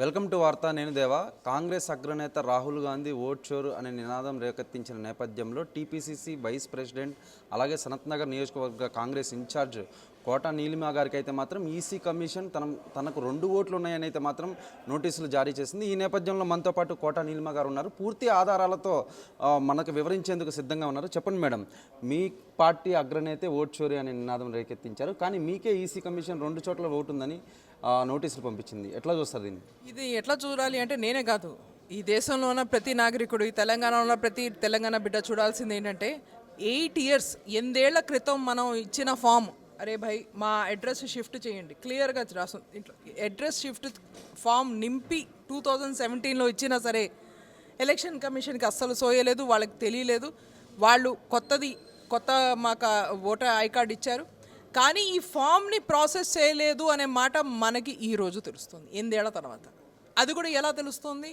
Welcome to వార్త నేను దేవా. కాంగ్రెస్ అగ్రనేత రాహుల్ గాంధీ ఓట్ చోరు అనే నినాదం రేకెత్తించిన నేపథ్యంలో టీపీసీసీ వైస్ ప్రెసిడెంట్ అలాగే సనత్ నగర్ నియోజకవర్గ కాంగ్రెస్ ఇన్ఛార్జ్ కోట నీలిమా గారికి అయితే మాత్రం ఈసీ కమిషన్ తన తనకు రెండు ఓట్లు ఉన్నాయని అయితే మాత్రం నోటీసులు జారీ చేసింది. ఈ నేపథ్యంలో మనతో పాటు కోట నీలిమా గారు ఉన్నారు. పూర్తి ఆధారాలతో మనకు వివరించేందుకు సిద్ధంగా ఉన్నారు. చెప్పండి మేడం మీ పార్టీ అగ్రనేతే ఓట్ చోరీ అనే నినాదం రేకెత్తించారు. కానీ మీకే ఈసీ కమిషన్ రెండు చోట్ల ఓటు ఉందని నోటీసులు పంపించింది. ఎట్లా చూస్తారు దీన్ని? ఇది ఎట్లా చూడాలి అంటే నేనే కాదు. ఈ దేశంలో ఉన్న ప్రతి నాగరికుడు ఈ తెలంగాణలో ఉన్న ప్రతి తెలంగాణ బిడ్డ చూడాల్సింది ఏంటంటే ఎయిట్ ఇయర్స్ ఎనిమిదేళ్ళ క్రితం మనం ఇచ్చిన ఫామ్. అరే భాయ్ మా అడ్రస్ షిఫ్ట్ చేయండి. క్లియర్గా రాసు ఇంట్లో అడ్రస్ షిఫ్ట్ ఫామ్ నింపి టూ థౌజండ్ సెవెంటీన్లో ఇచ్చినా సరే ఎలక్షన్ కమిషన్కి అస్సలు సోయలేదు వాళ్ళకి తెలియలేదు. వాళ్ళు కొత్తది కొత్త మాకు ఓటర్ ఐ కార్డ్ ఇచ్చారు. కానీ ఈ ఫామ్ని ప్రాసెస్ చేయలేదు అనే మాట మనకి ఈ రోజు తెలుస్తుంది ఎనిమిదేళ్ళ తర్వాత. అది కూడా ఎలా తెలుస్తుంది?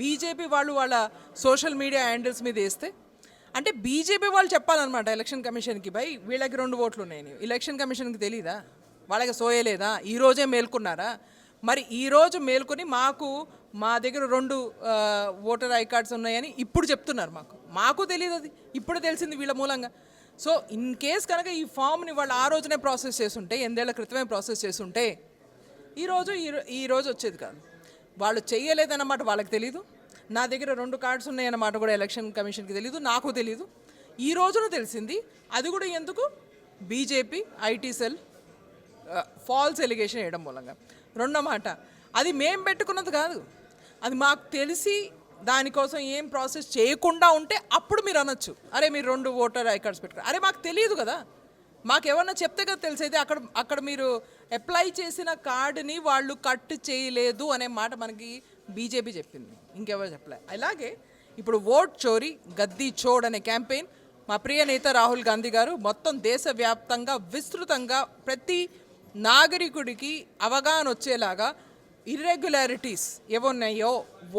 బీజేపీ వాళ్ళు వాళ్ళ సోషల్ మీడియా హ్యాండిల్స్ మీద వేస్తే అంటే బీజేపీ వాళ్ళు చెప్పాలన్నమాట ఎలక్షన్ కమిషన్కి బై వీళ్ళకి రెండు ఓట్లు ఉన్నాయి ఎలక్షన్ కమిషన్కి తెలీదా? వాళ్ళకి సోయలేదా? ఈ రోజే మేల్కొన్నారా? మరి ఈ రోజు మేల్కొని మాకు మా దగ్గర రెండు ఓటర్ ఐ కార్డ్స్ ఉన్నాయని ఇప్పుడు చెప్తున్నారు మాకు. మాకు తెలియదు అది. ఇప్పుడు తెలిసింది వీళ్ళ మూలంగా. సో ఇన్ కేస్ కనుక ఈ ఫామ్ని వాళ్ళు ఆ రోజునే ప్రాసెస్ చేస్తుంటే ఎనిమిదేళ్ళ క్రితమే ప్రాసెస్ చేస్తుంటే ఈరోజు ఈ ఈ రోజు వచ్చేది కాదు. వాళ్ళు చేయలేదన్నమాట వాళ్ళకి తెలీదు. నా దగ్గర రెండు కార్డ్స్ ఉన్నాయన్నమాట కూడా ఎలక్షన్ కమిషన్కి తెలీదు నాకు తెలీదు. ఈ రోజున తెలిసింది. అది కూడా ఎందుకు? BJP IT cell false allegation వేయడం మూలంగా. రెండో మాట అది మేం పెట్టుకున్నది కాదు. అది మాకు తెలిసి దానికోసం ఏం ప్రాసెస్ చేయకుండా ఉంటే అప్పుడు మీరు అనొచ్చు. అరే మీరు రెండు ఓటర్ ఐ కార్డ్స్ పెట్టుకున్నారు. అరే మాకు తెలియదు కదా. మాకు ఏమన్నా చెప్తే కదా తెలిసేది. అక్కడ అక్కడ మీరు అప్లై చేసిన కార్డుని వాళ్ళు కట్ చేయలేదు అనే మాట మనకి బీజేపీ చెప్పింది. ఇంకెవరు చెప్పలే. అలాగే ఇప్పుడు ఓట్ చోరీ గద్దీ చోడ్ అనే క్యాంపెయిన్ మా ప్రియ నేత రాహుల్ గాంధీ గారు మొత్తం దేశవ్యాప్తంగా విస్తృతంగా ప్రతి నాగరికుడికి అవగాహన వచ్చేలాగా ఇర్రెగ్యులారిటీస్ ఏమున్నాయో?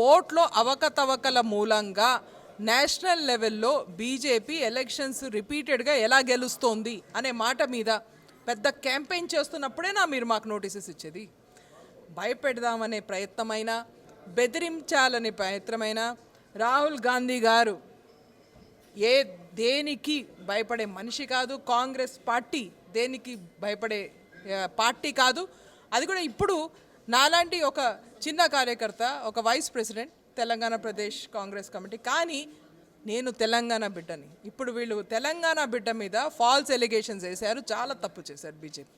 ఓట్లో అవకతవకల మూలంగా నేషనల్ లెవెల్లో బీజేపీ ఎలక్షన్స్ రిపీటెడ్గా ఎలా గెలుస్తోంది అనే మాట మీద పెద్ద క్యాంపెయిన్ చేస్తున్నప్పుడే నా మీరు మాకు నోటీసెస్ ఇచ్చేది. భయపెడదామనే ప్రయత్నమైనా బెదిరించాలనే ప్రయత్నమైనా రాహుల్ గాంధీ గారు ఏ దేనికి భయపడే మనిషి కాదు కాంగ్రెస్ పార్టీ దేనికి భయపడే పార్టీ కాదు అది కూడా ఇప్పుడు నాలాంటి ఒక చిన్న కార్యకర్త ఒక vice president Telangana Pradesh Congress committee. కానీ నేను తెలంగాణ బిడ్డని. ఇప్పుడు వీళ్ళు తెలంగాణ బిడ్డ మీద ఫాల్స్ ఎలిగేషన్స్ వేశారు చాలా తప్పు చేశారు బీజేపీ.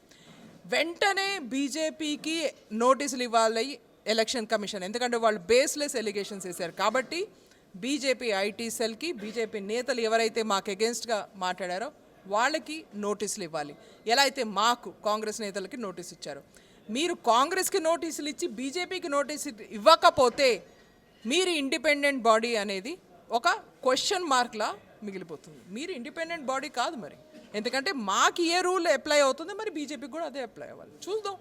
వెంటనే బీజేపీకి నోటీసులు ఇవ్వాలి ఎలక్షన్ కమిషన్ ఎందుకంటే వాళ్ళు బేస్లెస్ ఎలిగేషన్స్ వేశారు కాబట్టి బీజేపీ ఐటీ సెల్కి బీజేపీ నేతలు ఎవరైతే మాకు అగేన్స్ట్గా మాట్లాడారో వాళ్ళకి నోటీసులు ఇవ్వాలి. ఎలా అయితే మాకు కాంగ్రెస్ నేతలకి నోటీస్ ఇచ్చారు. మీరు కాంగ్రెస్కి నోటీసులు ఇచ్చి బీజేపీకి నోటీస్ ఇవ్వకపోతే మీరు ఇండిపెండెంట్ బాడీ అనేది ఒక క్వశ్చన్ మార్క్లా మిగిలిపోతుంది. మీరు ఇండిపెండెంట్ బాడీ కాదు మరి. ఎందుకంటే మాకు ఏ రూల్ అప్లై అవుతుందో మరి బీజేపీకి కూడా అదే అప్లై అవ్వాలి. చూద్దాం.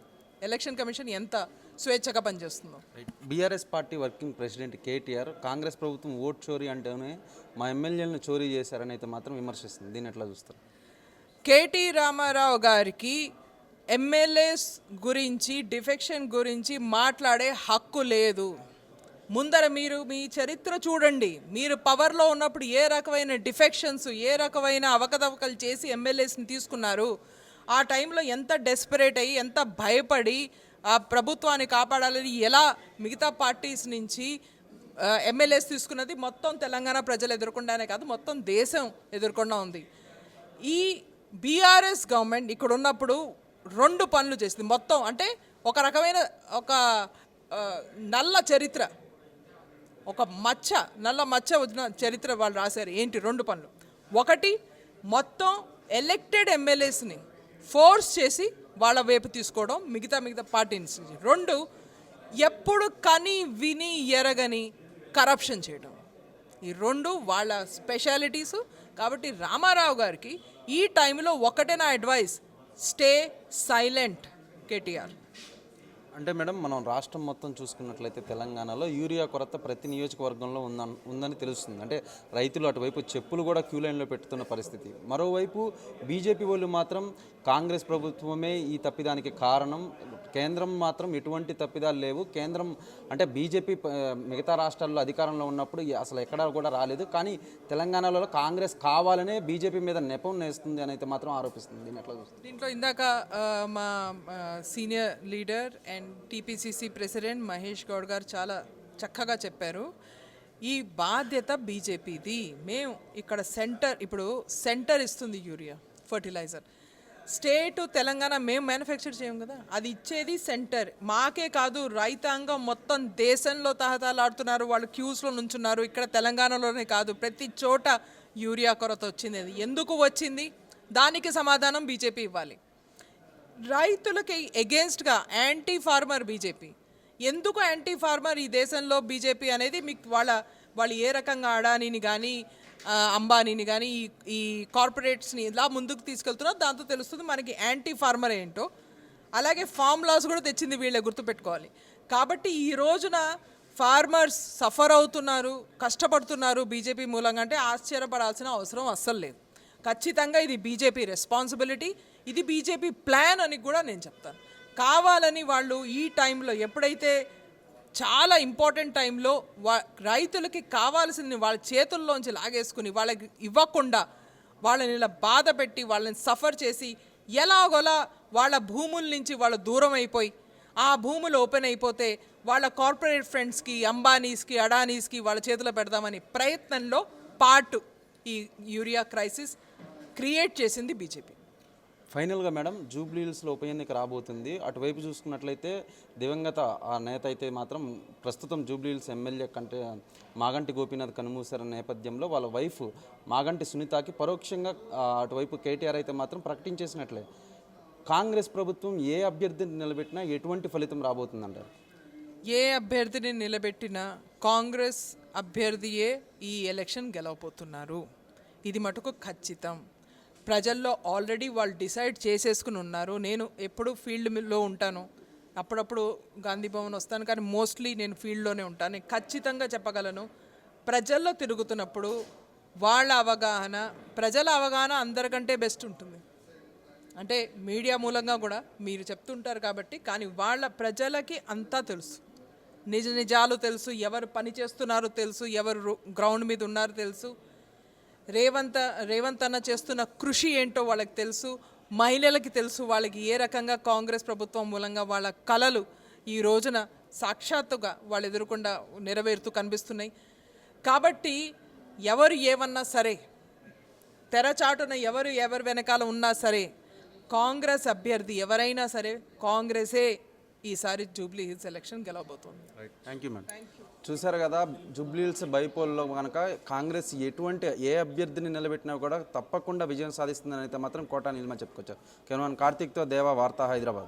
ఎలక్షన్ కమిషన్ ఎంత స్వేచ్ఛగా పనిచేస్తుందో. BRS party working president KTR Congress ప్రభుత్వం ఓట్ చోరీ అంటేనే మా ఎమ్మెల్యేలను చోరీ చేశారని అయితే మాత్రం విమర్శిస్తుంది. దీన్ని ఎట్లా చూస్తారు? కేటీ రామారావు గారికి ఎమ్మెల్యేస్ గురించి డిఫెక్షన్ గురించి మాట్లాడే హక్కు లేదు. ముందర మీరు మీ చరిత్ర చూడండి. మీరు పవర్లో ఉన్నప్పుడు ఏ రకమైన డిఫెక్షన్స్ ఏ రకమైన అవకతవకలు చేసి ఎమ్మెల్యేస్ని తీసుకున్నారు? ఆ టైంలో ఎంత డెస్పరేట్ అయ్యి ఎంత భయపడి ఆ ప్రభుత్వాన్ని కాపాడాలని ఎలా మిగతా పార్టీస్ నుంచి ఎమ్మెల్యేస్ తీసుకున్నది మొత్తం తెలంగాణ ప్రజలు ఎదుర్కొండానే కాదు మొత్తం దేశం ఎదుర్కొండా ఉంది. ఈ బీఆర్ఎస్ గవర్నమెంట్ ఇక్కడ ఉన్నప్పుడు రెండు పనులు చేసింది. మొత్తం అంటే ఒక రకమైన ఒక నల్ల చరిత్ర ఒక మచ్చ నల్ల మచ్చ వచ్చిన చరిత్ర వాళ్ళు రాశారు. ఏంటి? రెండు పనులు. ఒకటి మొత్తం ఎలెక్టెడ్ ఎమ్మెల్యేస్ని ఫోర్స్ చేసి వాళ్ళ వైపు తీసుకోవడం మిగతా మిగతా పార్టీస్ రెండు ఎప్పుడు కని విని ఎరగని కరప్షన్ చేయడం. ఈ రెండు వాళ్ళ స్పెషాలిటీస్ కాబట్టి రామారావు గారికి ఈ టైంలో ఒకటే నా advice stay silent K T R అంటే మేడం మనం రాష్ట్రం మొత్తం చూసుకున్నట్లయితే తెలంగాణలో యూరియా కొరత ప్రతి నియోజకవర్గంలో ఉందని ఉందని తెలుస్తుంది. అంటే రైతులు అటువైపు చెప్పులు కూడా క్యూ లైన్లో పెట్టుతున్న పరిస్థితి. మరోవైపు బీజేపీ వాళ్ళు మాత్రం కాంగ్రెస్ ప్రభుత్వమే ఈ తప్పిదానికి కారణం. కేంద్రం మాత్రం ఎటువంటి తప్పిదాలు లేవు. కేంద్రం అంటే బీజేపీ మిగతా రాష్ట్రాల్లో అధికారంలో ఉన్నప్పుడు అసలు ఎక్కడా కూడా రాలేదు. కానీ తెలంగాణలో కాంగ్రెస్ కావాలనే బీజేపీ మీద నెపం నేస్తుంది అని అయితే మాత్రం ఆరోపిస్తుంది. ఎట్లా చూస్తుంది దీంట్లో ఇందాక మా senior leader and TPCC president Mahesh Goud garu చాలా చక్కగా చెప్పారు. ఈ బాధ్యత బీజేపీది. మేము ఇక్కడ సెంటర్ ఇప్పుడు సెంటర్ ఇస్తుంది యూరియా ఫర్టిలైజర్. స్టేట్ తెలంగాణ మేము మ్యానుఫ్యాక్చర్ చేయం కదా అది ఇచ్చేది సెంటర్. మాకే కాదు రైతాంగం మొత్తం దేశంలో తహతలాడుతున్నారు వాళ్ళు క్యూస్లో నుంచున్నారు ఇక్కడ తెలంగాణలోనే కాదు. ప్రతి చోట యూరియా కొరత వచ్చింది. ఎందుకు వచ్చింది? దానికి సమాధానం బీజేపీ ఇవ్వాలి. రైతులకి ఎగెన్స్ట్గా యాంటీ ఫార్మర్ బీజేపీ ఎందుకు యాంటీ ఫార్మర్ ఈ దేశంలో బీజేపీ అనేది మీకు వాళ్ళ వాళ్ళు ఏ రకంగా అడానీని కానీ అంబానీని కానీ ఈ ఈ కార్పొరేట్స్ని ఇలా ముందుకు తీసుకెళ్తున్నారో దాంతో తెలుస్తుంది మనకి యాంటీ ఫార్మర్ ఏంటో. అలాగే ఫామ్ లాస్ కూడా తెచ్చింది వీళ్ళే గుర్తుపెట్టుకోవాలి. కాబట్టి ఈ రోజున ఫార్మర్స్ సఫర్ అవుతున్నారు కష్టపడుతున్నారు బీజేపీ మూలంగా అంటే ఆశ్చర్యపడాల్సిన అవసరం అస్సలు లేదు. ఖచ్చితంగా ఇది బీజేపీ రెస్పాన్సిబిలిటీ ఇది బీజేపీ ప్లాన్ అని కూడా నేను చెప్తాను. కావాలని వాళ్ళు ఈ టైంలో ఎప్పుడైతే చాలా ఇంపార్టెంట్ టైంలో వా రైతులకి కావాల్సింది వాళ్ళ చేతుల్లోంచి లాగేసుకుని వాళ్ళకి ఇవ్వకుండా వాళ్ళని ఇలా బాధ పెట్టి వాళ్ళని సఫర్ చేసి ఎలాగోలా వాళ్ళ భూముల నుంచి వాళ్ళు దూరం అయిపోయి ఆ భూములు ఓపెన్ అయిపోతే వాళ్ళ కార్పొరేట్ ఫ్రెండ్స్కి అంబానీస్కి అడానీస్కి వాళ్ళ చేతిలో పెడదామని ప్రయత్నంలో పార్ట్ ఈ యూరియా క్రైసిస్ క్రియేట్ చేసింది బీజేపీ. ఫైనల్గా మేడం జూబ్లీహిల్స్లో ఉప ఎన్నిక రాబోతుంది. అటువైపు చూసుకున్నట్లయితే దివంగత ఆ నేత అయితే మాత్రం ప్రస్తుతం జూబ్లీహిల్స్ ఎమ్మెల్యే కంటే మాగంటి గోపీనాథ్ కనుమూసారన్న నేపథ్యంలో వాళ్ళ వైఫ్ మాగంటి సునీతకి పరోక్షంగా అటువైపు కేటీఆర్ అయితే మాత్రం ప్రకటించేసినట్లే. కాంగ్రెస్ ప్రభుత్వం ఏ అభ్యర్థిని నిలబెట్టినా ఎటువంటి ఫలితం రాబోతుందంటారు? ఏ అభ్యర్థిని నిలబెట్టినా కాంగ్రెస్ అభ్యర్థియే ఈ ఎలక్షన్ గెలవబోతున్నారు. ఇది మటుకు ఖచ్చితం. ప్రజల్లో ఆల్రెడీ వాళ్ళు డిసైడ్ చేసేసుకుని ఉన్నారు. నేను ఎప్పుడు ఫీల్డ్లో ఉంటాను. అప్పుడప్పుడు గాంధీ భవన్ వస్తాను. కానీ మోస్ట్లీ నేను ఫీల్డ్లోనే ఉంటాను. నేను ఖచ్చితంగా చెప్పగలను ప్రజల్లో తిరుగుతున్నప్పుడు వాళ్ళ అవగాహన ప్రజల అవగాహన అందరికంటే బెస్ట్ ఉంటుంది. అంటే మీడియా మూలంగా కూడా మీరు చెప్తుంటారు కాబట్టి కానీ వాళ్ళ ప్రజలకి అంతా తెలుసు. నిజ నిజాలు తెలుసు ఎవరు పని చేస్తున్నారో తెలుసు ఎవరు గ్రౌండ్ మీద ఉన్నారో తెలుసు. రేవంత్ రేవంత్ అన్న చేస్తున్న కృషి ఏంటో వాళ్ళకి తెలుసు మహిళలకి తెలుసు వాళ్ళకి ఏ రకంగా కాంగ్రెస్ ప్రభుత్వం మూలంగా వాళ్ళ కళలు ఈ రోజున సాక్షాత్తుగా వాళ్ళు ఎదురకుండా నెరవేరుతూ కనిపిస్తున్నాయి. కాబట్టి ఎవరు ఏమన్నా సరే తెరచాటున ఎవరు ఎవరి వెనకాల ఉన్నా సరే కాంగ్రెస్ అభ్యర్థి ఎవరైనా సరే కాంగ్రెసే ఈసారి జూబ్లీ హిల్స్ ఎలక్షన్ గెలవబోతోంది. థ్యాంక్ యూ మేడం చూసారు కదా జూబ్లీహిల్స్ బైపోల్లో కనుక కాంగ్రెస్ ఎటువంటి ఏ అభ్యర్థిని నిలబెట్టినా కూడా తప్పకుండా విజయం సాధిస్తుందని అయితే మాత్రం కోటా నీలిమ చెప్పుకోవచ్చు కేవలం కార్తీక్తో దేవా వార్తా హైదరాబాద్.